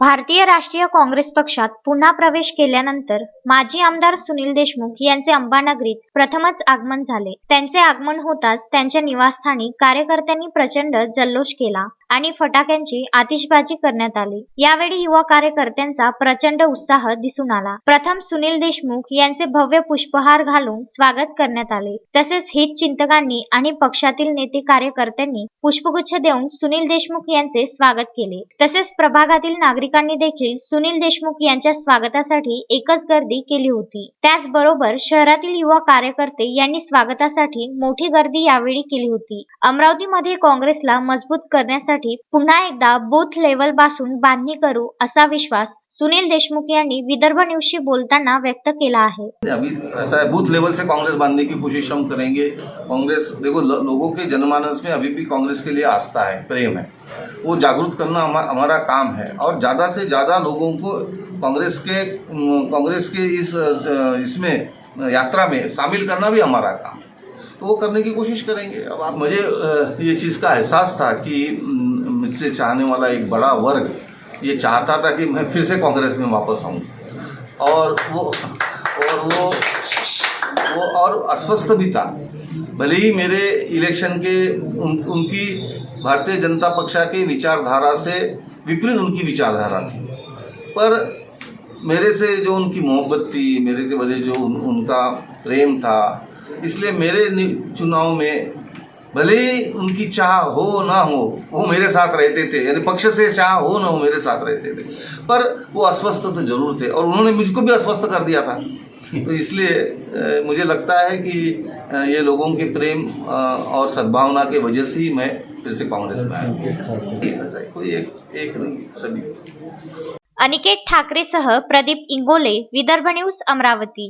भारतीय राष्ट्रीय काँग्रेस पक्षात पुन्हा प्रवेश केल्यानंतर माजी आमदार सुनील देशमुख यांचे अंबानगरीत प्रथमच आगमन झाले. त्यांचे आगमन होताच त्यांच्या निवासस्थानी कार्यकर्त्यांनी प्रचंड जल्लोष केला. आणि फटाक्यांची आतिषबाजी करण्यात आली. यावेळी युवा कार्यकर्त्यांचा प्रचंड उत्साह दिसून आला. प्रथम सुनील देशमुख यांचे भव्य पुष्पहार घालून स्वागत करण्यात आले. तसेच हितचिंतकांनी आणि पक्षातील नेते कार्यकर्त्यांनी पुष्पगुच्छ देऊन सुनील देशमुख यांचे स्वागत केले. तसेच प्रभागातील नागरिकांनी देखील सुनील देशमुख यांच्या स्वागतासाठी एकच गर्दी केली होती. त्याचबरोबर शहरातील युवा कार्यकर्ते यांनी स्वागतासाठी मोठी गर्दी यावेळी केली होती. अमरावतीमध्ये काँग्रेसला मजबूत करण्यासाठी पुन्हा एकदा बूथ लेवल पासून बांधणी करू असा विश्वास सुनील देशमुख यांनी विदर्भ न्यूजशी बोलताना व्यक्त केला आहे. अभी ऐसा है बूथ लेवल से कांग्रेस बांधने की कोशिश हम करेंगे। कांग्रेस, देखो लोगों के जनमानस में अभी भी कांग्रेस के लिए आस्था है, प्रेम है। वो जागरूक करना हमारा काम है। और ज़्यादा से ज़्यादा लोगों को कांग्रेस के कांग्रेस के इस इसमें, यात्रा में शामिल करना भी हमारा काम है। तो वो करने की कोशिश करेंगे। अब आप, मुझे ये चीज़ का एहसास था कि मुझसे चाहने वाला एक बड़ा वर्ग ये चाहता था कि मैं फिर से कांग्रेस में वापस आऊँ। और वो और वो वो और अस्वस्थ भी था। भले ही मेरे इलेक्शन के उन, उनकी भारतीय जनता पक्षा के विचारधारा से विपरीत उनकी विचारधारा थी। पर मेरे से जो उनकी मोहब्बत थी मेरे के वजह जो उन, उनका प्रेम था इसलिए मेरे चुनाव में भले ही उनकी चाह हो ना हो वो मेरे साथ रहते थे यानी पक्ष से चाह हो ना हो मेरे साथ रहते थे। पर वो अस्वस्थ तो ज़रूर थे और उन्होंने मुझको भी अस्वस्थ कर दिया था। तो इसलिए मुझे लगता है कि ये लोगों के प्रेम और सद्भावना के वजह से ही मैं फिर से कांग्रेस में आया। कोई एक एक नहीं सभी। अनिकेत ठाकरेसह प्रदीप इंगोले विदर्भ न्यूज़ अमरावती।